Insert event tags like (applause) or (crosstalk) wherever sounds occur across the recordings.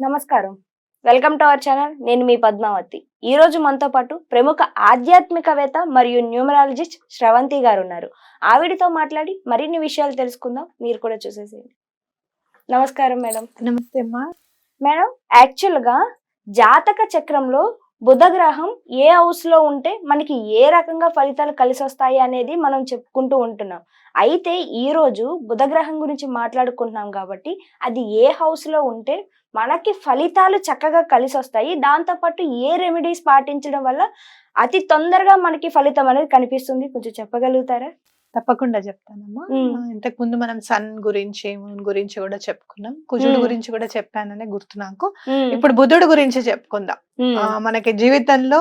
నమస్కారం. Welcome to our channel. నేను మీ పద్మావతి. ఈ రోజు మనతో పాటు ప్రముఖ ఆధ్యాత్మికవేత్త మరియు న్యూమరాలజిస్ట్ శ్రవంతి గారు ఉన్నారు ఆవిడతో మాట్లాడి మరిన్ని విషయాలు తెలుసుకుందాం. మీరు కూడా చూసేసేయండి. నమస్కారం మేడం. నమస్తే అమ్మా. మేడం యాక్చువల్గా జాతక చక్రంలో బుధ గ్రహం ఏ హౌస్లో ఉంటే మనకి ఏ రకంగా ఫలితాలు కలిసి వస్తాయి అనేది మనం చెప్పుకుంటూ ఉంటున్నాం. అయితే ఈరోజు బుధగ్రహం బుధ గ్రహం గురించి మాట్లాడుకుంటున్నాం కాబట్టి అది ఏ హౌస్లో ఉంటే మనకి ఫలితాలు చక్కగా కలిసి వస్తాయి. దాంతోపాటు ఏ రెమెడీస్ పాటించడం వల్ల అతి తొందరగా మనకి ఫలితం అనేది కనిపిస్తుంది. కొంచెం చెప్పగలుగుతారా? తప్పకుండా చెప్తానమ్మా. ఇంతకు ముందు మనం సన్ గురించి మూన్ గురించి కూడా చెప్పుకున్నాం. కుజుడు. గురించి కూడా చెప్పాననే గుర్తు నాకు. ఇప్పుడు బుధుడు గురించి చెప్పుకుందాం. మనకి జీవితంలో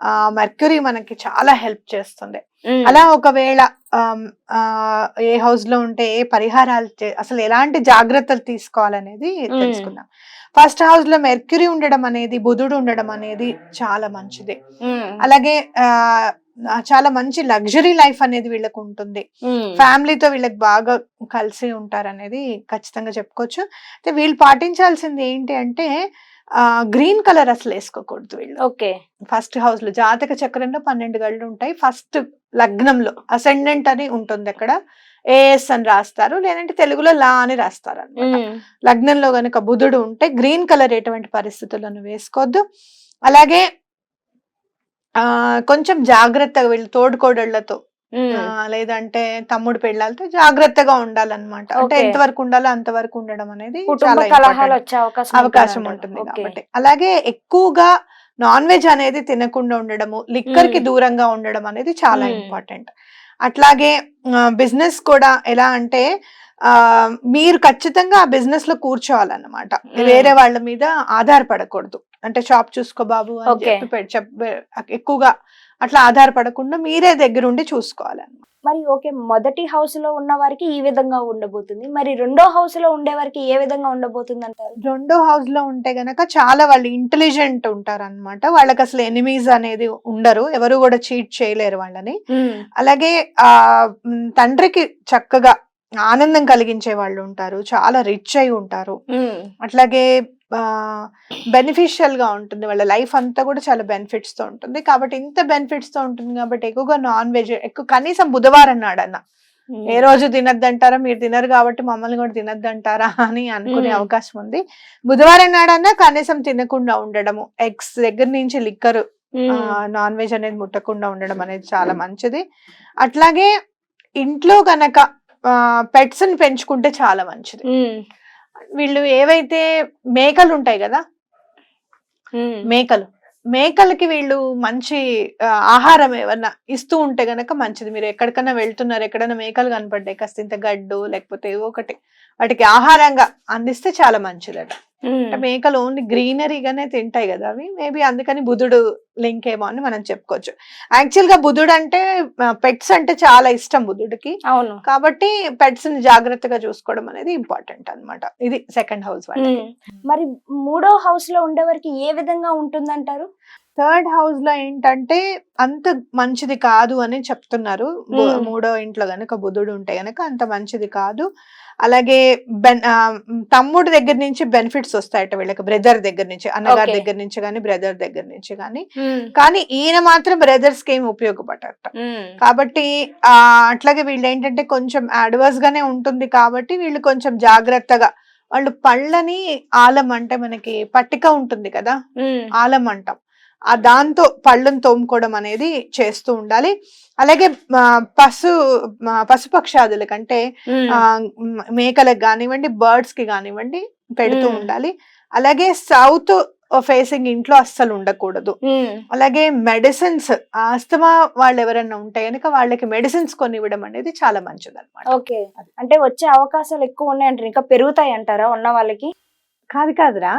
ఆ మెర్క్యూరీ మనకి చాలా హెల్ప్ చేస్తుంది అలా ఒకవేళ ఏ హౌస్లో ఉంటే ఏ పరిహారాలు అసలు ఎలాంటి జాగ్రత్తలు తీసుకోవాలనేది. తెలుసుకుందాం. ఫస్ట్ హౌస్లో మెర్క్యూరీ ఉండడం అనేది బుధుడు ఉండడం అనేది చాలా మంచిది. అలాగే ఆ చాలా మంచి లగ్జరీ లైఫ్ అనేది వీళ్ళకు ఉంటుంది. ఫ్యామిలీతో వీళ్ళకి బాగా కలిసి ఉంటారు అనేది ఖచ్చితంగా చెప్పుకోవచ్చు. అయితే వీళ్ళు పాటించాల్సింది ఏంటి అంటే ఆ గ్రీన్ కలర్ అసలు వేసుకోకూడదు వీళ్ళు. ఓకే. ఫస్ట్ హౌస్లో జాతక చక్రంలో పన్నెండు గళ్ళు ఉంటాయి. ఫస్ట్ లగ్నంలో అసెండెంట్ అని ఉంటుంది అక్కడ. ఏఎస్ అని రాస్తారు. లేదంటే తెలుగులో లా అని రాస్తారు అనమాట లగ్నంలో గనుక బుధుడు ఉంటే గ్రీన్ కలర్ ఎటువంటి పరిస్థితులను వేసుకోవద్దు. అలాగే కొంచెం జాగ్రత్తగా వీళ్ళు తోడుకోడళ్ళతో లేదంటే తమ్ముడు పెళ్ళాలతో జాగ్రత్తగా ఉండాలన్నమాట అంటే. ఎంతవరకు ఉండాలో అంతవరకు ఉండడం అనేది అవకాశం. ఉంటుంది. కాబట్టి అలాగే ఎక్కువగా నాన్ వెజ్ అనేది తినకుండా ఉండడము లిక్కర్కి. దూరంగా ఉండడం అనేది చాలా. ఇంపార్టెంట్ అట్లాగే బిజినెస్ కూడా ఎలా అంటే ఆ మీరు ఖచ్చితంగా ఆ బిజినెస్లో కూర్చోవాలన్నమాట. వేరే వాళ్ళ మీద ఆధారపడకూడదు అంటే షాప్ చూసుకో బాబు అని. చెప్పి ఎక్కువగా అట్లా ఆధారపడకుండా మీరే దగ్గరుండి చూసుకోవాలన్నమాట. మరి ఓకే మొదటి హౌస్లో ఉన్న వారికి ఈ విధంగా ఉండబోతుంది. మరి రెండో హౌస్లో ఉండే వారికి ఏ విధంగా ఉండబోతుంది అంటారు రెండో హౌస్లో ఉంటే గనక చాలా వాళ్ళు ఇంటెలిజెంట్ ఉంటారు అనమాట వాళ్ళకి అసలు ఎనిమీస్ అనేది ఉండరు. ఎవరు కూడా చీట్ చేయలేరు వాళ్ళని. అలాగే ఆ తండ్రికి చక్కగా ఆనందం కలిగించే వాళ్ళు ఉంటారు. చాలా రిచ్ అయి ఉంటారు. అట్లాగే బెనిఫిషియల్గా ఉంటుంది. వాళ్ళ లైఫ్ అంతా కూడా చాలా బెనిఫిట్స్తో ఉంటుంది. కాబట్టి ఇంత బెనిఫిట్స్తో ఉంటుంది కాబట్టి ఎక్కువగా నాన్ వెజ్ ఎక్కువ కనీసం బుధవారం నాడన్న. ఏ రోజు తినద్దంటారా? మీరు తినరు కాబట్టి మమ్మల్ని కూడా తినద్దంటారా అని అనుకునే మ్మ్. అవకాశం ఉంది. బుధవారం నాడన్నా కనీసం తినకుండా ఉండడము. ఎగ్స్ దగ్గర నుంచి లిక్కర్ నాన్ వెజ్ అనేది ముట్టకుండా ఉండడం అనేది చాలా మంచిది. అట్లాగే ఇంట్లో గనక పెట్స్ని పెంచుకుంటే చాలా మంచిది. వీళ్ళు ఏవైతే మేకలు ఉంటాయి కదా మేకలు మేకలకి వీళ్ళు మంచి ఆహారం ఏమన్నా ఇస్తూ ఉంటే గనక మంచిది. మీరు ఎక్కడికైనా వెళ్తున్నారు ఎక్కడైనా మేకలు కనపడ్డాయి కాస్త ఇంత గడ్డు లేకపోతే ఏవో ఒకటి వాటికి ఆహారంగా అందిస్తే చాలా మంచిదట. అంటే మేకలు ఓన్లీ గ్రీనరీగానే తింటాయి కదా అవి. మేబీ అందుకని బుధుడు లింక్ ఏమో అని మనం చెప్పుకోవచ్చు. యాక్చువల్గా బుధుడు అంటే పెట్స్ అంటే చాలా ఇష్టం బుధుడికి. అవును. కాబట్టి పెట్స్ని జాగ్రత్తగా చూసుకోవడం అనేది ఇంపార్టెంట్ అన్నమాట. ఇది సెకండ్ హౌస్. మరి మూడో హౌస్లో ఉండే వారికి ఏ విధంగా ఉంటుందంటారు? థర్డ్ హౌస్లో ఏంటంటే అంత మంచిది కాదు అని చెప్తున్నారు. మూడో ఇంట్లో గనక బుధుడు ఉంటే గనక అంత మంచిది కాదు. అలాగే బెన్ తమ్ముడు దగ్గర నుంచి బెనిఫిట్స్ వస్తాయట వీళ్ళకి బ్రదర్ దగ్గర నుంచి అన్నగారి. దగ్గర నుంచి కానీ బ్రదర్ దగ్గర నుంచి కానీ కానీ ఈయన మాత్రం బ్రదర్స్కి ఏమి ఉపయోగపడట కాబట్టి ఆ అట్లాగే వీళ్ళు ఏంటంటే కొంచెం అడ్వర్స్ గానే ఉంటుంది కాబట్టి వీళ్ళు కొంచెం జాగ్రత్తగా వాళ్ళు పళ్ళని ఆలం అంటే మనకి పట్టిక ఉంటుంది కదా? ఆలం అంటాం ఆ దాంతో పళ్ళను తోముకోవడం అనేది చేస్తూ ఉండాలి. అలాగే పశు ఆ, పశుపక్షాదుల కంటే ఆ, మ్, మేకలకు కానివ్వండి బర్డ్స్కి కానివ్వండి పెడుతూ. ఉండాలి. అలాగే సౌత్ ఫేసింగ్ ఇంట్లో అస్సలు ఉండకూడదు. అలాగే మెడిసిన్స్ ఆస్తమా వాళ్ళు ఎవరైనా ఉంటే కనుక వాళ్ళకి మెడిసిన్స్ కొనివ్వడం అనేది చాలా మంచిది అనమాట ఓకే. అంటే వచ్చే అవకాశాలు ఎక్కువ ఉన్నాయంటారు. ఇంకా పెరుగుతాయి అంటారా ఉన్న వాళ్ళకి? కాదు కాదురా.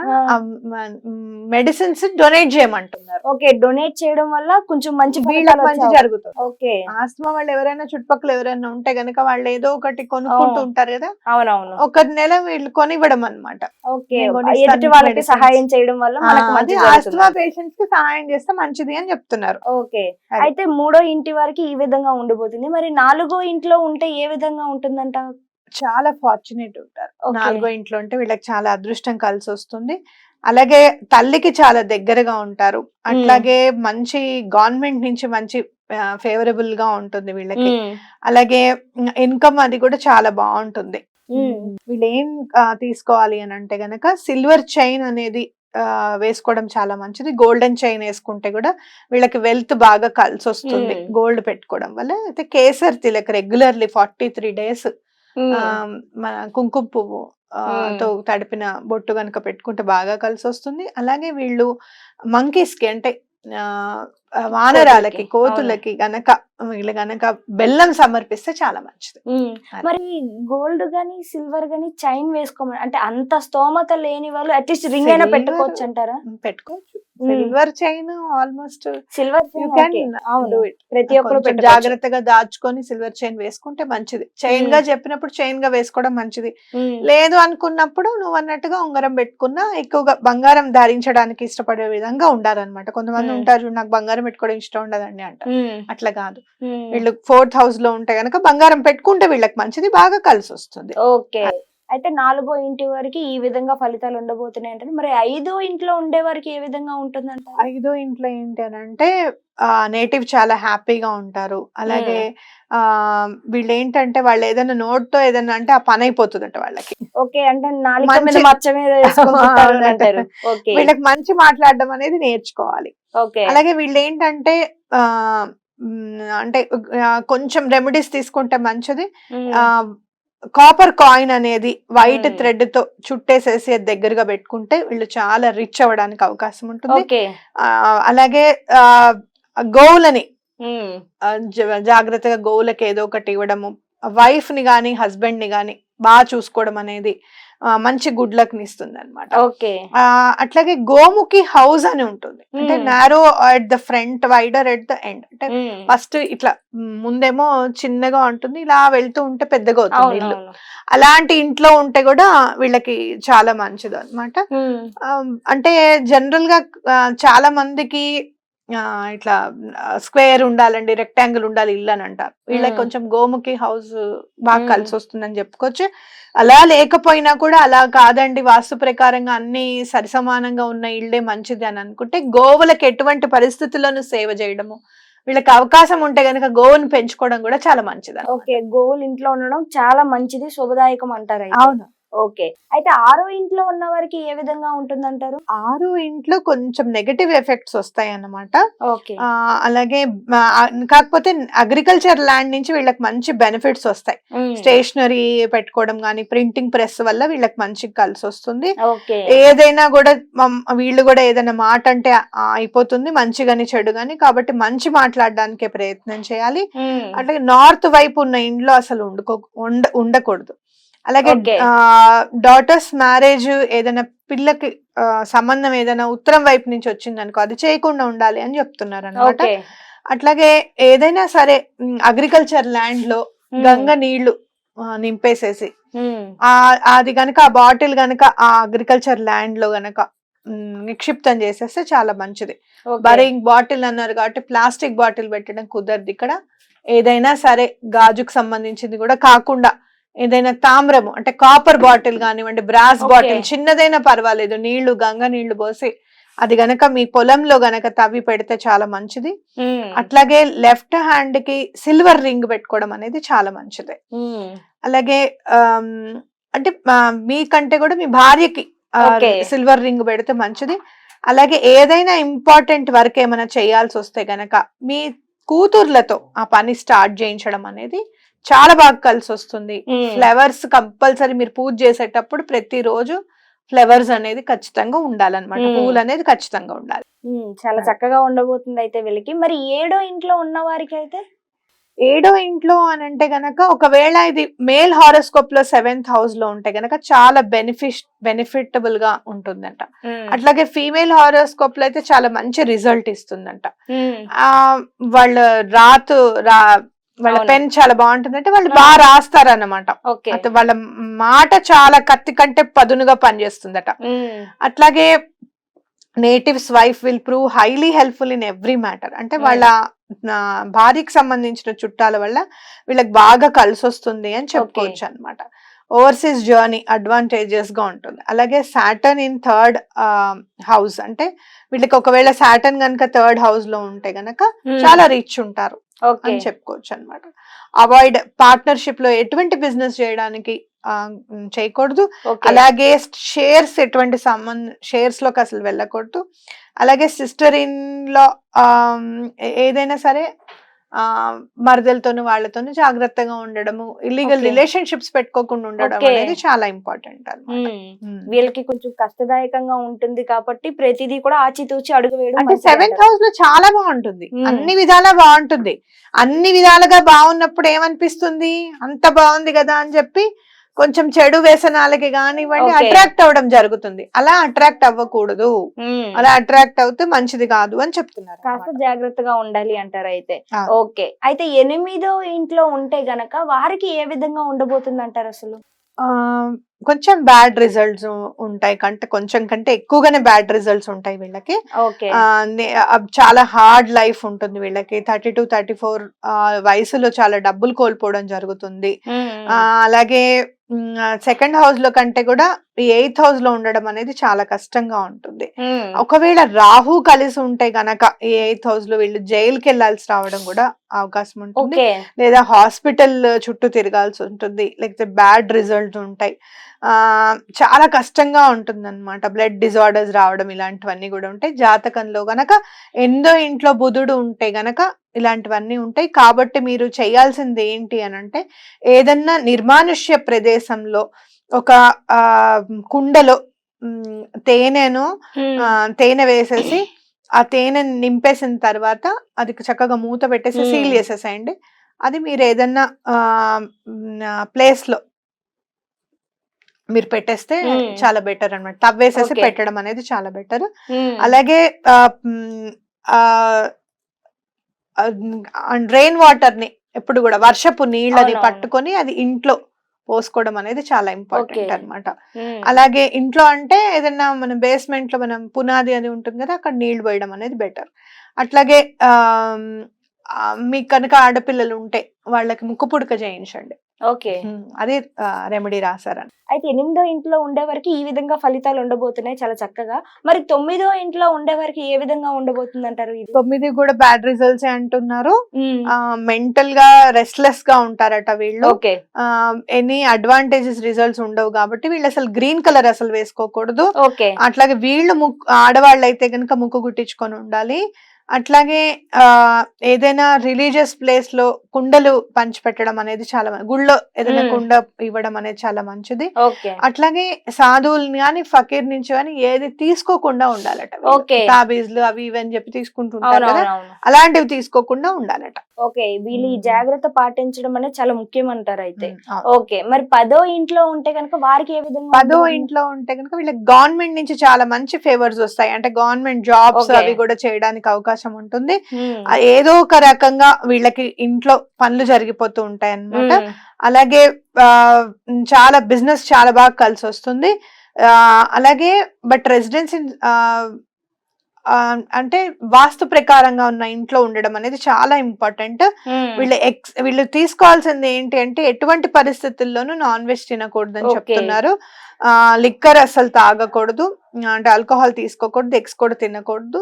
మెడిసిన్స్ డొనేట్ చేయమంటున్నారు. ఓకే డొనేట్ చేయడం వల్ల కొంచెం మంచి వీళ్ళకి మంచి జరుగుతుంది. ఓకే. ఆస్తమా వాళ్ళు ఎవరైనా చుట్టుపక్కల ఎవరైనా ఉంటే గనక వాళ్ళు ఏదో ఒకటి కొనుక్కుంటూ. ఉంటారు కదా. అవునవును. ఒక నెల వీళ్ళు కొనివ్వడం అనమాట ఓకే వాళ్ళకి. సహాయం చేయడం వల్ల మనకు ఆస్తమా పేషెంట్స్కి సహాయం చేస్తే మంచిది అని చెప్తున్నారు. ఓకే. అయితే మూడో ఇంటి వారికి ఈ విధంగా ఉండబోతుంది మరి నాలుగో ఇంట్లో ఉంటే ఏ విధంగా ఉంటుందంట? చాలా ఫార్చునేట్ ఉంటారు. నాలుగో ఇంట్లో ఉంటే వీళ్ళకి చాలా అదృష్టం కలిసి వస్తుంది. అలాగే తల్లికి చాలా దగ్గరగా ఉంటారు. అట్లాగే మంచి గవర్నమెంట్ నుంచి మంచి ఫేవరబుల్గా ఉంటుంది వీళ్ళకి. అలాగే ఇన్కమ్ అది కూడా చాలా బాగుంటుంది. వీళ్ళు ఏం తీసుకోవాలి అని అంటే గనక సిల్వర్ చైన్ అనేది వేసుకోవడం చాలా మంచిది. గోల్డెన్ చైన్ వేసుకుంటే కూడా వీళ్ళకి వెల్త్ బాగా కలిసి వస్తుంది. గోల్డ్ పెట్టుకోవడం వల్ల. అయితే kesar Tilak regularly forty three days మన కుంకుమ పువ్వు. తో తడిపిన బొట్టు గనక పెట్టుకుంటే బాగా కలిసి వస్తుంది అలాగే వీళ్ళు monkeys కి అంటే వానరాలకి కోతులకి, గనక వీళ్ళు గనక బెల్లం సమర్పిస్తే చాలా మంచిది. మరి గోల్డ్ గాని సిల్వర్ గాని చైన్ వేసుకోమని అంటే అంత స్తోమత లేని వాళ్ళు అట్లీస్ట్ రింగ్ అయినా పెట్టుకోవచ్చు అంటారా పెట్టుకోవచ్చు. సిల్వర్ చైన్ ఆల్మోస్ట్ సిల్వర్ యూ ప్రతి ఒక్కరు జాగ్రత్తగా దాచుకొని సిల్వర్ చైన్ వేసుకుంటే మంచిది. Chain Hmm. గా చెప్పినప్పుడు చైన్గా వేసుకోవడం మంచిది. లేదు అనుకున్నప్పుడు నువ్వు అన్నట్టుగా ఉంగరం పెట్టుకున్నా ఎక్కువగా బంగారం ధరించడానికి ఇష్టపడే విధంగా ఉండాలన్నమాట. కొంతమంది Hmm. ఉంటారు "చూడు, నాకు బంగారం పెట్టుకోవడం ఇష్టం ఉండదండి అంట. అట్లా కాదు. వీళ్ళు ఫోర్త్ హౌస్లో ఉంటే గనక బంగారం పెట్టుకుంటే వీళ్ళకి మంచిది బాగా కలిసి వస్తుంది ఓకే అయితే నాలుగో ఇంటి వరకు ఈ విధంగా ఫలితాలు ఉండబోతున్నాయి అంటే మరి ఐదో ఇంట్లో ఉండే వారికి ఏ విధంగా ఉంటుందంట ఐదో ఇంట్లో ఏంటి అని అంటే నేటివ్ చాలా హ్యాపీగా ఉంటారు. అలాగే ఆ వీళ్ళు ఏంటంటే వాళ్ళు ఏదైనా నోట్తో ఏదైనా అంటే ఆ పని అయిపోతుందట వాళ్ళకి. ఓకే అంటే (laughs) వీళ్ళకి మంచి మాట్లాడడం అనేది నేర్చుకోవాలి. అలాగే వీళ్ళు ఏంటంటే ఆ అంటే కొంచెం రెమెడీస్ తీసుకుంటే మంచిది. ఆ కాపర్ కాయిన్ అనేది వైట్ Hmm. థ్రెడ్తో చుట్టేసేసి దగ్గరగా పెట్టుకుంటే వీళ్ళు చాలా రిచ్ అవ్వడానికి అవకాశం ఉంటుంది. అలాగే ఆ గోవులని జ- జాగ్రత్తగా గోవులకి ఏదో ఒకటి ఇవ్వడము వైఫ్ని గాని హస్బెండ్ని గాని బాగా చూసుకోవడం అనేది మంచి గుడ్ లక్ని ఇస్తుంది అనమాట ఓకే అట్లాగే గోముఖి హౌస్ అని ఉంటుంది. అంటే Hmm. Narrow at the front wider at the end అంటే ఫస్ట్ ఇట్లా మ్, ముందేమో చిన్నగా ఉంటుంది ఇలా వెళ్తూ ఉంటే పెద్దగా అవుతుంది ఇల్లు. అలాంటి ఇంట్లో ఉంటే కూడా వీళ్ళకి చాలా మంచిది అనమాట ఉమ్, అంటే జనరల్గా చాలా మందికి ఇట్లా స్క్వేర్ ఉండాలండి రెక్టాంగిల్ ఉండాలి ఇల్లు అని అంటారు వీళ్ళకి. కొంచెం గోముఖి హౌస్ బాగా. కలిసి వస్తుందని చెప్పుకోవచ్చు అలా లేకపోయినా కూడా అలా కాదండి వాస్తు ప్రకారంగా అన్ని సరిసమానంగా ఉన్న ఇల్లే మంచిది అని అనుకుంటే గోవులకు ఎటువంటి పరిస్థితుల్లోనూ సేవ చేయడము వీళ్ళకి అవకాశం ఉంటే గనుక గోవును పెంచుకోవడం కూడా చాలా మంచిది. ఓకే గోవులు ఇంట్లో ఉండడం చాలా మంచిది శుభదాయకం అంటారు. అవును ఓకే. అయితే ఆరో ఇంట్లో ఉన్న వారికి ఏ విధంగా ఉంటుందంటారు? ఆరు ఇంట్లో కొంచెం నెగటివ్ ఎఫెక్ట్స్ వస్తాయి అన్నమాట ఓకే అలాగే కాకపోతే అగ్రికల్చర్ ల్యాండ్ నుంచి వీళ్ళకి మంచి బెనిఫిట్స్ వస్తాయి. స్టేషనరీ పెట్టుకోవడం కానీ ప్రింటింగ్ ప్రెస్ వల్ల వీళ్ళకి మంచి కలిసి వస్తుంది. ఏదైనా కూడా వీళ్ళు కూడా ఏదైనా మాట అంటే అయిపోతుంది మంచి గాని చెడు గాని కాబట్టి మంచి మాట్లాడడానికే ప్రయత్నం చేయాలి. అట్లాగే నార్త్ వైపు ఉన్న ఇంట్లో అసలు ఉండుకో ఉండ ఉండకూడదు. అలాగే. డాటర్స్ మ్యారేజ్ ఏదైనా పిల్లకి సంబంధం ఏదైనా ఉత్తరం వైపు నుంచి వచ్చింది అనుకో అది చేయకుండా ఉండాలి అని చెప్తున్నారు అనమాట అట్లాగే ఏదైనా సరే అగ్రికల్చర్ ల్యాండ్లో గంగ నీళ్ళు నింపేసేసి అది గనక ఆ బాటిల్ గనక ఆ అగ్రికల్చర్ ల్యాండ్లో గనక నిక్షిప్తం చేసేస్తే చాలా మంచిది. బరింగ్ బాటిల్ అన్నారు కాబట్టి ప్లాస్టిక్ బాటిల్ పెట్టడం కుదరదు ఇక్కడ. ఏదైనా సరే గాజుకు సంబంధించింది కూడా కాకుండా ఏదైనా తామ్రము అంటే కాపర్ బాటిల్ కానివ్వండి బ్రాస్. బాటిల్ చిన్నదైనా పర్వాలేదు నీళ్ళు గంగ నీళ్ళు పోసి అది గనక మీ పొలంలో గనక తవ్వి పెడితే చాలా మంచిది. ఉమ్, అట్లాగే లెఫ్ట్ హ్యాండ్కి సిల్వర్ రింగ్ పెట్టుకోవడం అనేది చాలా మంచిది. ఉమ్, అలాగే ఆమ్, అంటే మీకంటే కూడా మీ భార్యకి. సిల్వర్ రింగ్ పెడితే మంచిది. అలాగే ఏదైనా ఇంపార్టెంట్ వర్క్ ఏమైనా చేయాల్సి వస్తే గనక మీ కూతుర్లతో ఆ పని స్టార్ట్ చేయించడం అనేది చాలా బాగా కలిసి వస్తుంది. ఫ్లవర్స్ కంపల్సరీ మీరు పూజ చేసేటప్పుడు ప్రతిరోజు ఫ్లవర్స్ అనేది ఖచ్చితంగా ఉండాలన్నమాట. పూలు అనేది ఖచ్చితంగా ఉండాలి. చాలా చక్కగా ఉండబోతుంది అయితే వీళ్ళకి. మరి ఏడో ఇంట్లో ఉన్న వారికి అయితే? ఏడో ఇంట్లో అని అంటే గనక ఒకవేళ ఇది మేల్ హారోస్కోప్లో సెవెంత్ హౌస్లో ఉంటే గనక చాలా బెనిఫిట్ బెనిఫిటబుల్గా ఉంటుందంట. అట్లాగే ఫీమేల్ హారోస్కోప్లో అయితే చాలా మంచి రిజల్ట్ ఇస్తుందంట. ఆ వాళ్ళ రాతు రా వాళ్ళ. పెన్ చాలా బాగుంటుందంటే వాళ్ళు ఆ. బాగా రాస్తారన్నమాట. ఓకే. అయితే వాళ్ళ మాట చాలా కత్తి కంటే పదునుగా పనిచేస్తుందట. అట్లాగే natives wife will prove highly helpful in every matter. అంటే. వాళ్ళ భార్యకి సంబంధించిన చుట్టాల వల్ల వీళ్ళకి బాగా కలిసి వస్తుంది అని చెప్పుకోవచ్చు అన్నమాట ఓవర్సీస్ జర్నీ అడ్వాంటేజెస్గా ఉంటుంది. అలాగే సాటర్న్ ఇన్ థర్డ్ హౌస్. అంటే వీళ్ళకి ఒకవేళ సాటర్న్ కనుక థర్డ్ హౌస్లో ఉంటే గనక చాలా రిచ్ ఉంటారు. అని చెప్పుకోవచ్చు అనమాట అవాయిడ్ పార్ట్నర్షిప్లో ఎటువంటి బిజినెస్ చేయడానికి చేయకూడదు. అలాగే షేర్స్ ఎటువంటి సంబంధ షేర్స్లోకి అసలు వెళ్ళకూడదు. అలాగే సిస్టర్ ఇన్లో ఏదైనా సరే మరదలతోని వాళ్ళతోని జాగ్రత్తగా ఉండడము ఇల్లీగల్. రిలేషన్షిప్స్ పెట్టుకోకుండా ఉండడం. అనేది చాలా ఇంపార్టెంట్ అనమాట ఉమ్. వీళ్ళకి కొంచెం కష్టదాయకంగా ఉంటుంది కాబట్టి ప్రతిదీ కూడా ఆచితూచి అడుగు వేయడం అంటే సెవెంత్. హౌస్లో చాలా బాగుంటుంది Hmm. అన్ని విధాలా బాగుంటుంది అన్ని విధాలుగా బాగున్నప్పుడు ఏమనిపిస్తుంది అంత బాగుంది కదా అని చెప్పి కొంచెం చెడు వ్యసనాలకి కానివ్వండి. అట్రాక్ట్ అవ్వడం జరుగుతుంది అలా అట్రాక్ట్ అవ్వకూడదు. అలా అట్రాక్ట్ అవుతే మంచిది కాదు అని చెప్తున్నారు కాస్త. జాగ్రత్తగా ఉండాలి అంటారు అయితే. ఓకే అయితే ఎనిమిదో ఇంట్లో ఉంటే గనక వారికి ఏ విధంగా ఉండబోతుంది అంటారు అసలు ఆ, కొంచెం బ్యాడ్ రిజల్ట్స్ ఉంటాయి కంటే కొంచెం కంటే ఎక్కువగానే బ్యాడ్ రిజల్ట్స్ ఉంటాయి వీళ్ళకి. చాలా హార్డ్ లైఫ్ ఉంటుంది వీళ్ళకి. థర్టీ టు థర్టీ ఫోర్ వయసులో చాలా డబ్బులు కోల్పోవడం జరుగుతుంది. అలాగే సెకండ్ హౌస్లో కంటే కూడా ఎయిత్ హౌస్లో ఉండడం అనేది చాలా కష్టంగా ఉంటుంది. ఒకవేళ రాహు కలిసి ఉంటే గనక ఈ ఎయిత్ హౌస్లో వీళ్ళు జైలుకి వెళ్ళాల్సి రావడం కూడా అవకాశం ఉంటుంది. లేదా హాస్పిటల్ చుట్టూ తిరగాల్సి ఉంటుంది. లేకపోతే బ్యాడ్ రిజల్ట్స్ ఉంటాయి. చాలా కష్టంగా ఉంటుంది అనమాట బ్లడ్ డిజార్డర్స్ రావడం ఇలాంటివన్నీ కూడా ఉంటాయి. జాతకంలో గనక ఎందో ఇంట్లో బుధుడు ఉంటే గనక ఇలాంటివన్నీ ఉంటాయి. కాబట్టి మీరు చేయాల్సింది ఏంటి అని అంటే ఏదన్నా నిర్మానుష్య ప్రదేశంలో ఒక కుండలో తేనెను తేనె వేసేసి ఆ తేనె నింపేసిన తర్వాత అది చక్కగా మూత పెట్టేసి. సీల్ చేసేసేయండి. అది మీరు ఏదన్నా ప్లేస్లో మీరు పెట్టేస్తే. చాలా బెటర్ అన్నమాట తవ్వేసేసి. పెట్టడం అనేది చాలా బెటర్. అలాగే రెయిన్ వాటర్ని ఎప్పుడు కూడా వర్షపు నీళ్ళని. పట్టుకొని అది ఇంట్లో పోసుకోవడం అనేది చాలా ఇంపార్టెంట్ ఉమ్. అలాగే ఇంట్లో అంటే ఏదైనా మన బేస్మెంట్లో మనం పునాది అది ఉంటుంది కదా అక్కడ నీళ్ళు పోయడం అనేది బెటర్ అట్లాగే మీకు కనుక ఆడపిల్లలు ఉంటే వాళ్ళకి ముక్కు పుడక చేయించండి ఓకే. అదే రెమెడీ రాశారని. అయితే ఎనిమిదో ఇంట్లో ఉండే వరకు ఈ విధంగా ఫలితాలు ఉండబోతున్నాయి చాలా చక్కగా. మరి తొమ్మిదో ఇంట్లో ఉండే వరకు ఏ విధంగా ఉండబోతుంది అంటారు తొమ్మిది కూడా బ్యాడ్ రిజల్ట్స్ అంటున్నారు. మెంటల్గా రెస్ట్లెస్గా ఉంటారట వీళ్ళు. ఓకే. ఎనీ అడ్వాంటేజెస్ రిజల్ట్స్ ఉండవు కాబట్టి వీళ్ళు అసలు గ్రీన్ కలర్ అసలు వేసుకోకూడదు. ఓకే. అట్లాగే వీళ్ళు ఆడవాళ్ళు అయితే కనుక ముక్కు గుట్టించుకొని ఉండాలి. అట్లాగే ఆ ఏదైనా రిలీజియస్ ప్లేస్లో కుండలు పంచిపెట్టడం అనేది చాలా గుళ్ళో ఏదైనా. కుండ ఇవ్వడం అనేది చాలా మంచిది. అట్లాగే సాధువుల్ని కానీ ఫకీర్ నుంచి కానీ ఏది తీసుకోకుండా ఉండాలట. తాబీజ్లు అవి ఇవి అని చెప్పి తీసుకుంటుంటారు కదా. అలాంటివి తీసుకోకుండా ఉండాలట. ఓకే వీళ్ళు ఈ. జాగ్రత్త పాటించడం అనేది చాలా ముఖ్యం అంటారు అయితే. ఓకే మరి పదో ఇంట్లో ఉంటే కనుక వారికి ఏ విధంగా పదో? ఇంట్లో ఉంటే కనుక వీళ్ళకి గవర్నమెంట్ నుంచి చాలా మంచి ఫేవర్స్ వస్తాయి అంటే గవర్నమెంట్ జాబ్స్. అవి కూడా చేయడానికి అవకాశం ఉంటుంది ఏదో ఒక రకంగా వీళ్ళకి ఇంట్లో పనులు జరిగిపోతూ ఉంటాయి అన్నమాట ఉమ్. అలాగే చాలా బిజినెస్ చాలా బాగా కలిసి వస్తుంది అలాగే బట్ రెసిడెన్సీ అంటే వాస్తు ప్రకారంగా ఉన్న ఇంట్లో ఉండడం అనేది చాలా ఇంపార్టెంట్. వీళ్ళు ఎక్స్ వీళ్ళు తీసుకోవాల్సింది ఏంటి అంటే ఎటువంటి పరిస్థితుల్లోనూ నాన్ వెజ్ తినకూడదని Okay. చెప్తున్నారు ఆ లిక్కర్ అసలు తాగకూడదు అంటే ఆల్కహాల్ తీసుకోకూడదు ఎగ్స్ కూడా తినకూడదు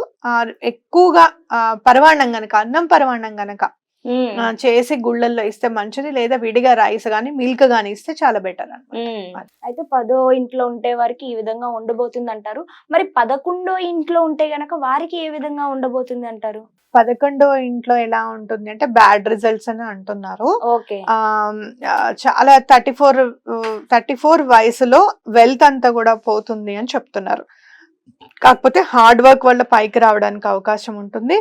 ఎక్కువగా పరవాణం గనక అన్నం పరవాణం గనక చేసి గుళ్ళల్లో ఇస్తే మంచిది లేదా విడిగా రైస్ గానీ మిల్క్ గానీ ఇస్తే చాలా బెటర్ అన్నమాట. ఉమ్. అయితే పదో ఇంట్లో ఉంటే వారికి ఈ విధంగా ఉండబోతుంది అంటారు మరి పదకొండో ఇంట్లో ఉంటే గనక వారికి ఏ విధంగా ఉండబోతుంది అంటారు పదకొండో ఇంట్లో ఎలా ఉంటుంది అంటే బ్యాడ్ రిజల్ట్స్ అని అంటున్నారు. చాలా థర్టీ ఫోర్ థర్టీ ఫోర్ వయసులో వెల్త్ అంతా కూడా పోతుంది అని చెప్తున్నారు. కాకపోతే హార్డ్ వర్క్ వల్ల పైకి రావడానికి అవకాశం ఉంటుంది.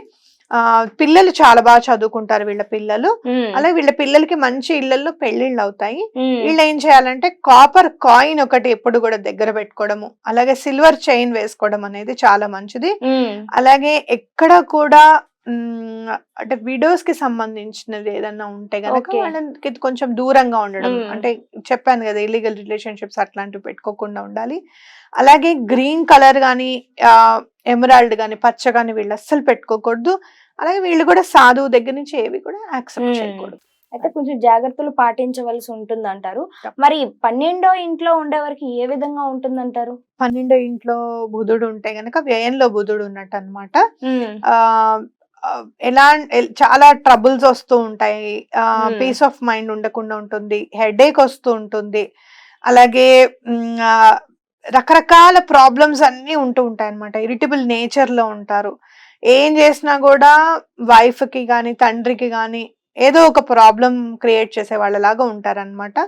పిల్లలు చాలా బాగా చదువుకుంటారు వీళ్ళ పిల్లలు. అలాగే వీళ్ళ పిల్లలకి మంచి ఇళ్ళలో పెళ్ళిళ్ళు అవుతాయి. వీళ్ళు ఏం చేయాలంటే కాపర్ కాయిన్ ఒకటి ఎప్పుడు కూడా దగ్గర పెట్టుకోవడము అలాగే సిల్వర్ చైన్ వేసుకోవడం అనేది చాలా మంచిది. అలాగే ఎక్కడ కూడా అంటే విడోస్కి సంబంధించినది ఏదన్నా ఉంటే గనక Okay. వాళ్ళకి కొంచెం దూరంగా ఉండడం. అంటే చెప్పాను కదా ఇల్లీగల్ రిలేషన్షిప్స్ అట్లాంటివి పెట్టుకోకుండా ఉండాలి. అలాగే గ్రీన్ కలర్ గాని ఎమరాల్డ్ గాని పచ్చ గాని వీళ్ళు అస్సలు పెట్టుకోకూడదు. అలాగే వీళ్ళు కూడా సాధువు దగ్గర నుంచి ఏవి కూడా యాక్సెప్ట్. చేయకూడదు. అయితే కొంచెం జాగ్రత్తలు పాటించవలసి ఉంటుంది అంటారు మరి పన్నెండో ఇంట్లో ఉండేవారికి ఏ విధంగా ఉంటుందంటారు? పన్నెండో ఇంట్లో బుధుడు ఉంటే గనక వ్యయంలో బుధుడు ఉన్నట్టు అనమాట ఆ, ఎలా చాలా ట్రబుల్స్ వస్తూ ఉంటాయి. పీస్ ఆఫ్ మైండ్ ఉండకుండా ఉంటుంది. హెడేక్ వస్తూ ఉంటుంది. అలాగే రకరకాల ప్రాబ్లమ్స్ అన్నీ ఉంటూ ఉంటాయి అనమాట ఇరిటబుల్ నేచర్లో ఉంటారు. ఏం చేసినా కూడా వైఫ్కి కానీ తండ్రికి కానీ ఏదో ఒక ప్రాబ్లం క్రియేట్ చేసే వాళ్ళలాగా ఉంటారన్నమాట.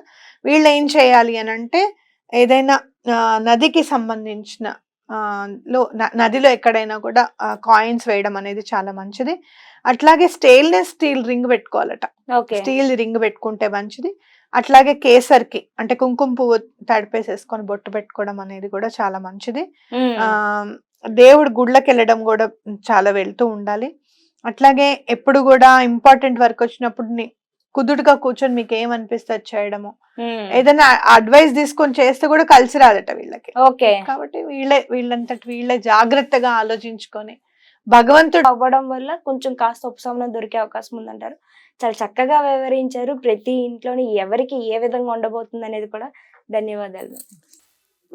వీళ్ళు ఏం చేయాలి అని అంటే ఏదైనా నదికి సంబంధించిన లో నదిలో ఎక్కడైనా కూడా కాయిన్స్ వేయడం అనేది చాలా మంచిది. అట్లాగే స్టెయిన్లెస్ స్టీల్ రింగ్ పెట్టుకోవాలట. స్టీల్ రింగ్ పెట్టుకుంటే మంచిది. అట్లాగే కేసర్కి అంటే కుంకుమ పువ్వు తడిపేసేసుకొని బొట్టు పెట్టుకోవడం అనేది కూడా చాలా మంచిది. ఆ దేవుడు గుళ్ళకి వెళ్ళడం కూడా చాలా వెళ్తూ ఉండాలి. అట్లాగే ఎప్పుడు కూడా ఇంపార్టెంట్ వర్క్ వచ్చినప్పుడు కుదురుగా కూర్చొని మీకు ఏమనిపిస్తే అది చేయడము ఏదైనా అడ్వైస్ తీసుకొని చేస్తే కూడా కలిసి రాదట వీళ్ళకి. ఓకే. కాబట్టి వీళ్ళే వీళ్ళంతటి వీళ్ళే జాగ్రత్తగా ఆలోచించుకొని భగవంతుడు అవ్వడం వల్ల కొంచెం కాస్త ఉపశమనం దొరికే అవకాశం ఉందంటారు. చాలా చక్కగా వివరించారు. ప్రతి ఇంట్లోని ఎవరికి ఏ విధంగా ఉండబోతుంది అనేది కూడా ధన్యవాదాలు.